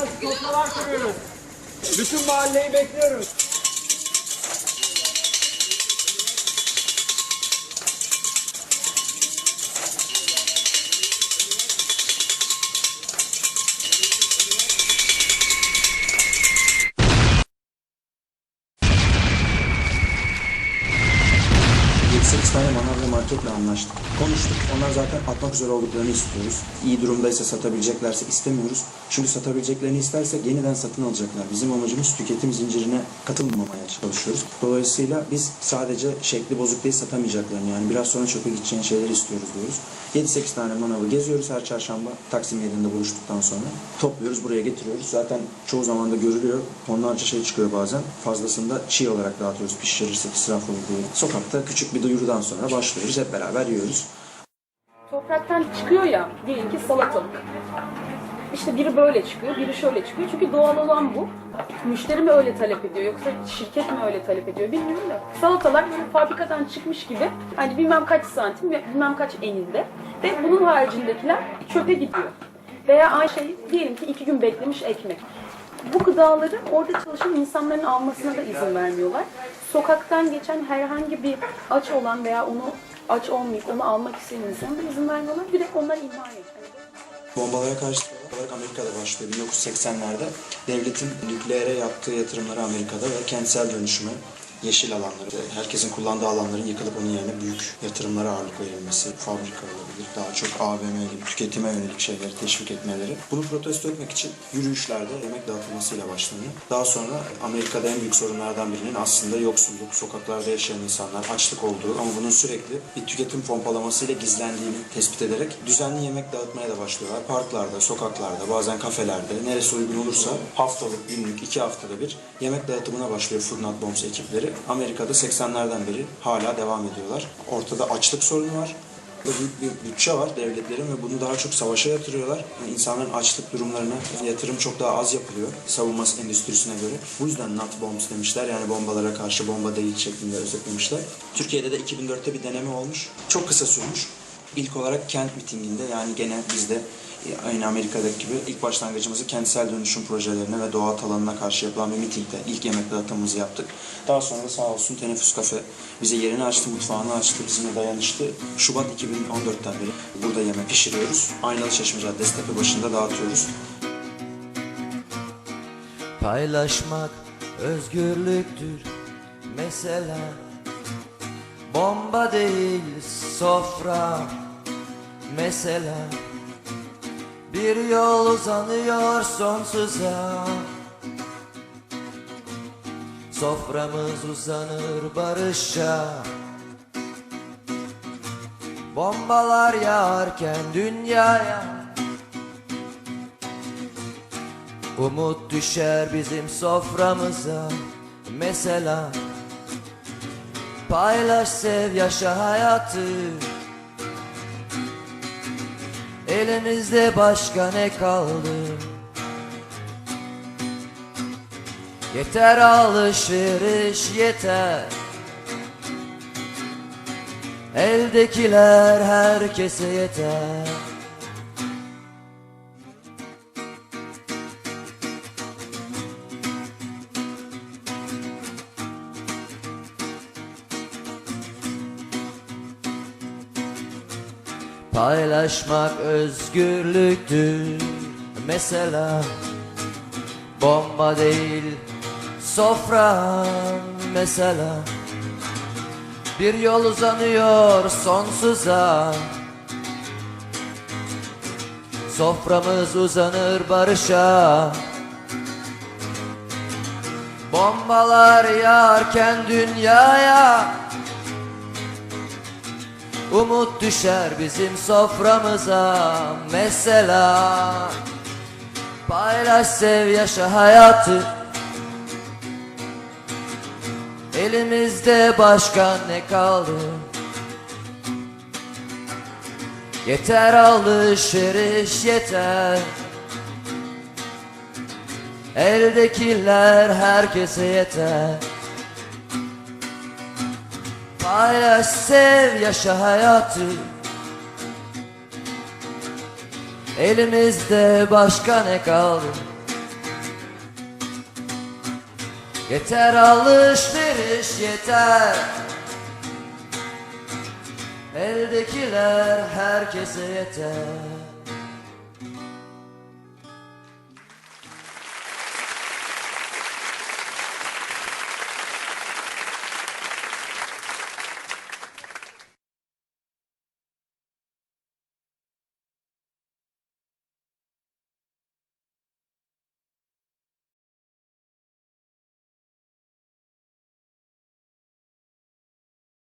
sofralar kuruyoruz. Bütün mahalleyi bekliyoruz. Sekiz tane manav ve marketle anlaştık. Konuştuk. Onlar zaten atmak üzere olduklarını istiyoruz. İyi durumdaysa satabileceklerse istemiyoruz. Çünkü satabileceklerini istersek yeniden satın alacaklar. Bizim amacımız tüketim zincirine katılmamaya çalışıyoruz. Dolayısıyla biz sadece şekli bozuk değil satamayacaklarını yani biraz sonra çöpe gideceğin şeyleri istiyoruz diyoruz. 7-8 tane manavı geziyoruz her çarşamba. Taksim yerinde buluştuktan sonra topluyoruz buraya getiriyoruz. Zaten çoğu zaman da görülüyor. Tonlarca şey çıkıyor bazen. Fazlasını da çiğ olarak dağıtıyoruz pişirirsek israf olur diye. Sokakta küçük bir duyurudan sonra başlıyoruz. Hep beraber yiyoruz. Topraktan çıkıyor ya, diyelim ki salatalık. İşte biri böyle çıkıyor, biri şöyle çıkıyor. Çünkü doğal olan bu. Müşteri mi öyle talep ediyor yoksa şirket mi öyle talep ediyor bilmiyorum da. Salatalar böyle fabrikadan çıkmış gibi hani bilmem kaç santim bilmem kaç eninde. Ve bunun haricindekiler çöpe gidiyor. Veya aynı şey diyelim ki iki gün beklemiş ekmek. Bu gıdaları orada çalışan insanların almasına da izin vermiyorlar. Sokaktan geçen herhangi bir aç olan veya onu aç olmayıp onu almak isteyen insana da izin vermiyorlar. Direkt onlar imha ediyor. Bombalara karşı olarak Amerika'da başlıyor 1980'lerde. Devletin nükleere yaptığı yatırımları Amerika'da ve kentsel dönüşüme, yeşil alanları, herkesin kullandığı alanların yıkılıp onun yerine büyük yatırımlara ağırlık verilmesi, fabrika olabilir, daha çok AVM gibi tüketime yönelik şeyleri teşvik etmeleri. Bunu protesto etmek için yürüyüşlerde yemek dağıtılmasıyla başlanıyor. Daha sonra Amerika'da en büyük sorunlardan birinin aslında yoksulluk, sokaklarda yaşayan insanlar, açlık olduğu ama bunun sürekli bir tüketim pompalamasıyla gizlendiğini tespit ederek düzenli yemek dağıtmaya da başlıyorlar. Parklarda, sokaklarda, bazen kafelerde, neresi uygun olursa haftalık, günlük, iki haftada bir yemek dağıtımına başlıyor Food Not Bombs ekipleri. Amerika'da 80'lerden beri hala devam ediyorlar. Ortada açlık sorunu var. Büyük bir bütçe var devletlerin ve bunu daha çok savaşa yatırıyorlar. Yani insanların açlık durumlarına yatırım çok daha az yapılıyor savunma endüstrisine göre. Bu yüzden not bombs demişler yani bombalara karşı bomba değil şeklinde özetlemişler. Türkiye'de de 2004'te bir deneme olmuş. Çok kısa sürmüş. İlk olarak kent mitinginde yani gene bizde aynı Amerika'daki gibi ilk başlangıcımızı kentsel dönüşüm projelerine ve doğa alanına karşı yapılan bir mitingde ilk yemek dağıtımımızı yaptık. Daha sonra da sağ olsun Teneffüs Kafe bize yerini açtı, mutfağını açtı, bizimle dayanıştı. Şubat 2014'ten beri burada yemek pişiriyoruz. Aynalı Çeşme Caddesi tepe başında dağıtıyoruz. Paylaşmak özgürlüktür mesela Bomba değil sofra mesela Bir yol uzanıyor sonsuza. Soframız uzanır barışa. Bombalar yağarken dünyaya. Umut düşer bizim soframıza. Mesela Paylaş sev yaşa hayatı Elimizde başka ne kaldı? Yeter alışveriş yeter. Eldekiler herkese yeter Paylaşmak özgürlüktür. Mesela Bomba değil Sofra. Mesela Bir yol uzanıyor sonsuza. Soframız uzanır barışa. Bombalar yağarken dünyaya Umut düşer bizim soframıza. Mesela Paylaş sev yaşa hayatı. Elimizde başka ne kaldı? Yeter alışveriş yeter. Eldekiler herkese yeter Paylaş, sev, yaşa hayatı. Elimizde başka ne kaldı? Yeter alışveriş yeter. Eldekiler herkese yeter.